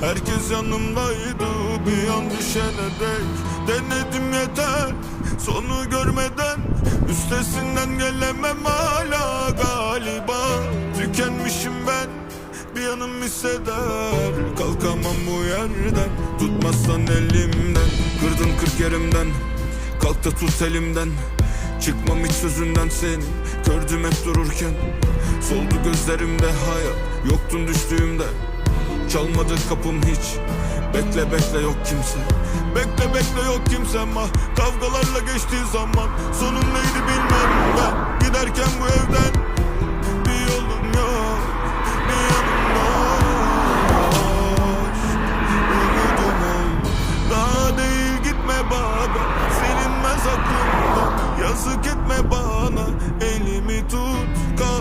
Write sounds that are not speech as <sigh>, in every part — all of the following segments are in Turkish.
Herkes yanımdaydı bir an düşene dek Denedim yeter sonu görmeden Üstesinden gelemem hala galiba. Tükenmişim ben bir yanım hisseder. Kalkamam bu yerden Tutmazsan elimden. Kırdın kırk yerimden Kalk da tut elimden. Çıkmam hiç sözünden senin Gördüm hep dururken Soldu gözlerimde hayat Yoktun düştüğümde. Çalmadı kapım hiç. Bekle bekle yok kimse. Bekle bekle yok kimsem ah Kavgalarla geçtiği zaman Sonun neydi bilmem. Ben Giderken bu evden Bir yolum yok Bir yanım boş. Umudum ol. Daha değil gitme baba Silinmez aklımdan Yazık etme bana. Elimi tut Kalk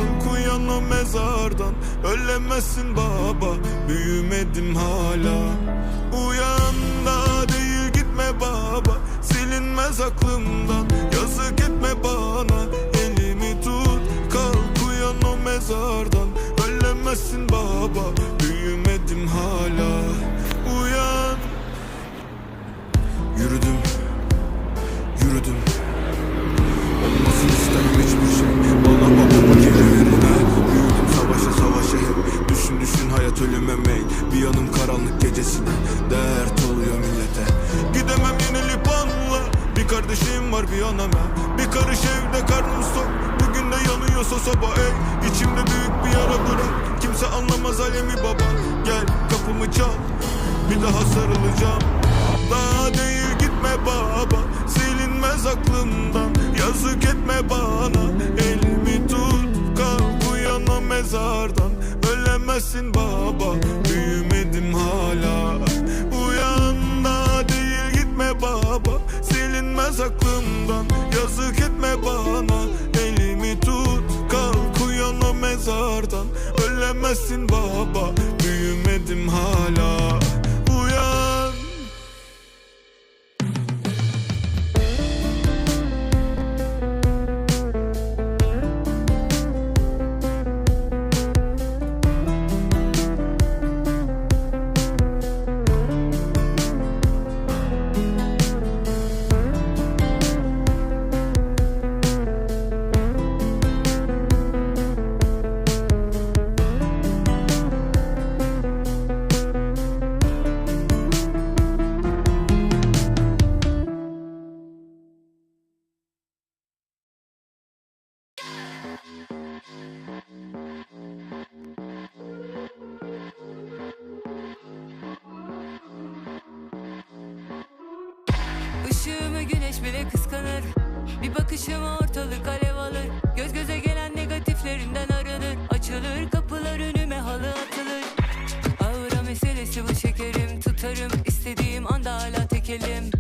o mezardan Ölemezsin baba Büyümedim hala. Uyan da değil gitme baba Silinmez aklımdan. Yazık etme bana Elimi tut. Kalk uyan o mezardan. Ölemezsin baba Büyümedim hala Anlamaz alemi baba Gel kapımı çal. Bir daha sarılacağım. Daha değil gitme baba Silinmez aklımdan. Yazık etme bana Elimi tut. Kalk uyan o mezardan. Ölemezsin baba Büyümedim hala. Uyan da değil gitme baba Silinmez aklımdan. Yazık etme bana Elimi tut. Kalk uyan o mezardan. Ölemezsin baba Büyümedim hala güneş bile kıskanır. Bir bakışıma ortalık alev alır. Göz göze gelen negatiflerinden arınır. Açılır kapılar önüme halı atılır. Ağıra meselesi bu şekerim Tutarım. İstediğim anda hala tekelim.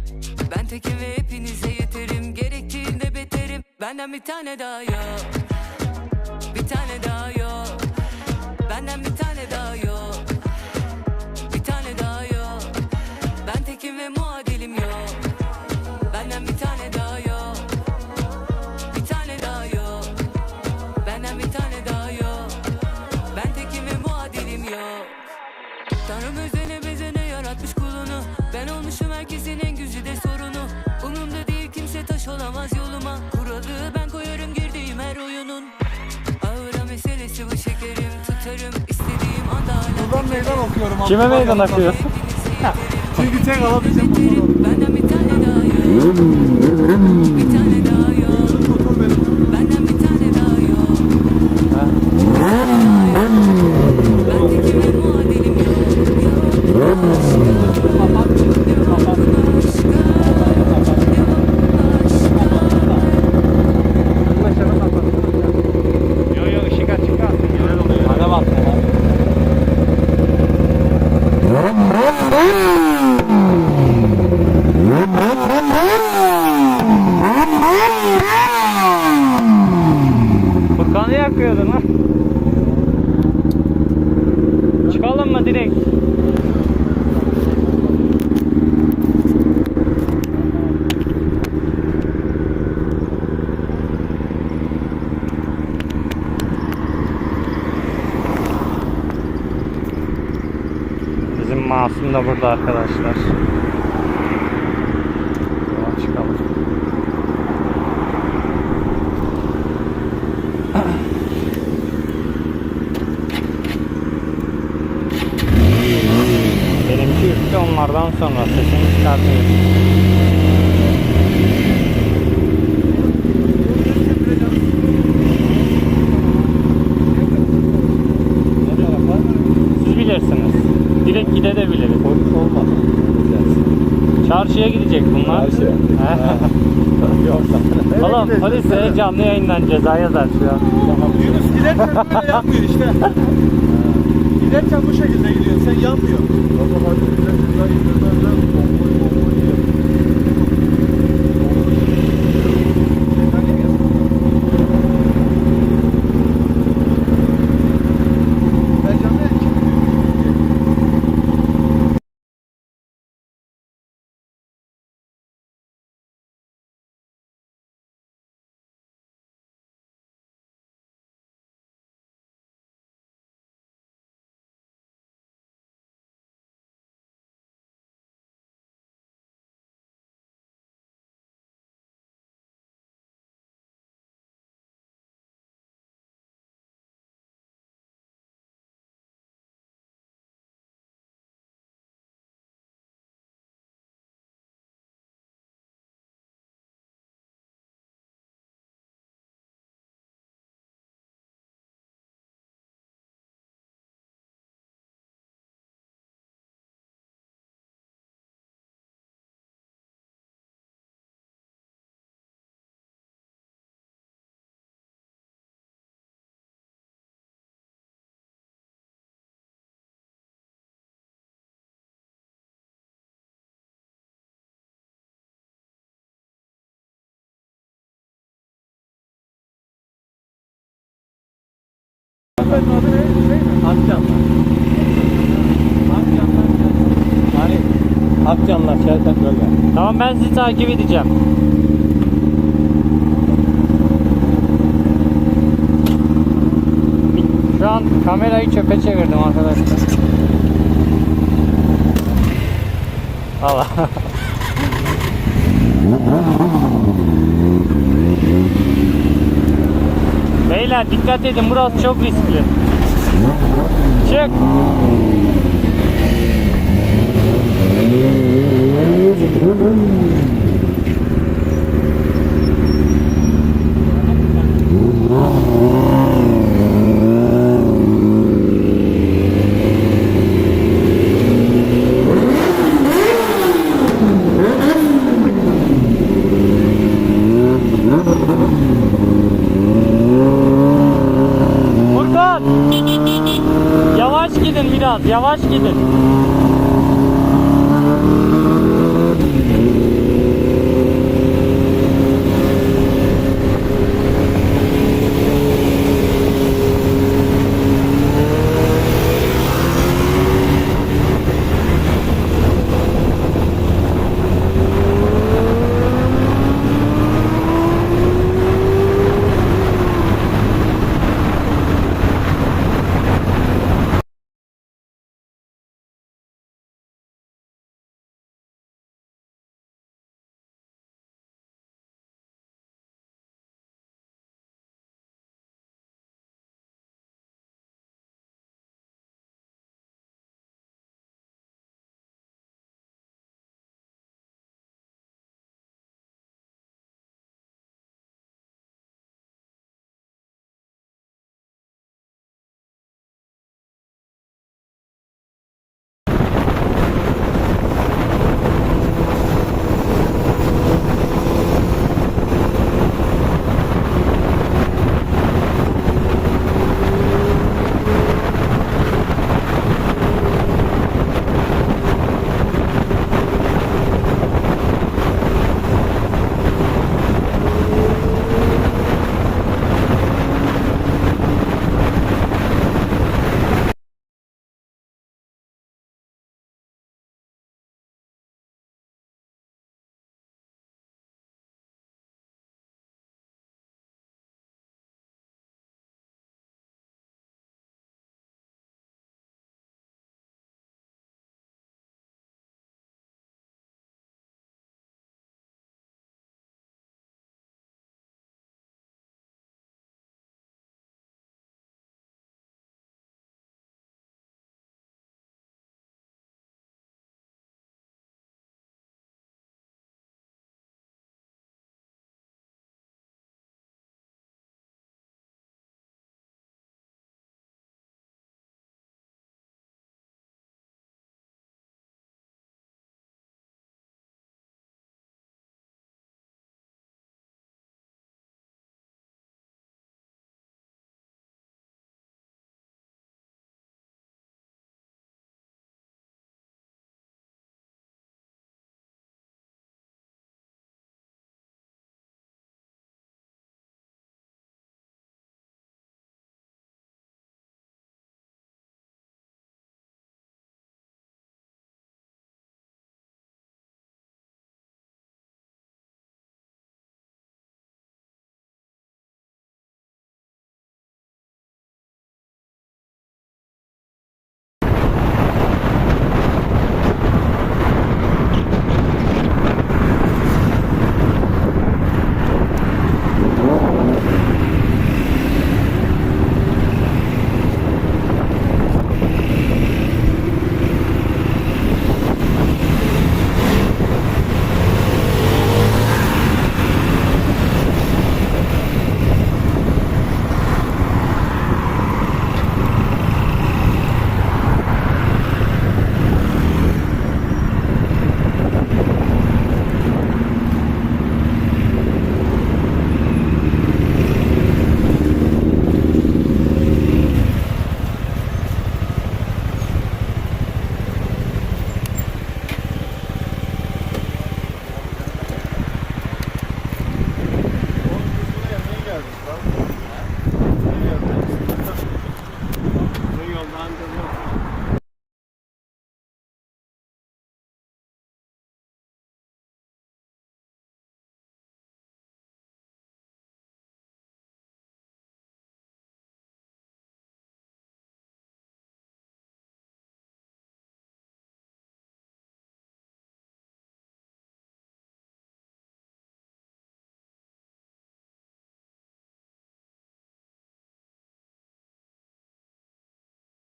Ben tekim ve hepinize yeterim. Gerektiğinde beterim. Benden bir tane daha yok. Bir tane daha yok. Benden bir tane meydan okuyorum. Kime Abdullah meydan Yalçın'a. okuyorsun? Çünkü tek alabileceğim bir tane daha Bir tane daha yok Motor benim. Benden bir tane daha yok Bir tane daha yok Ben tekim ve muadilim yok Yok Kapat. Kapat. Başarı kapat. Yo yo ışık aç çık al. Hadi bak. Furkan'ı yakıyordun ha. Çıkalım mı direkt? Asım da burada arkadaşlar. Yola çıkalım. Benimki üstte onlardan sonra sesini çıkartıyor. Çarşıya gidecek bunlar. Çarşıya. <laughs> Yok. Oğlum polise canlı yayından ceza yazar şu an. Yunus giderken böyle <laughs> yanmıyor işte. giderken bu şekilde gidiyorsun sen yanmıyor. Baba hadi Hanımefendinin adı ne? Şey mi? Akcanlar. Akcanlar. Bölge. Tamam ben sizi takip edeceğim. Şu an kamerayı çöpe çevirdim arkadaşlar. Allah. <laughs> Beyler dikkat edin burası çok riskli. Çık.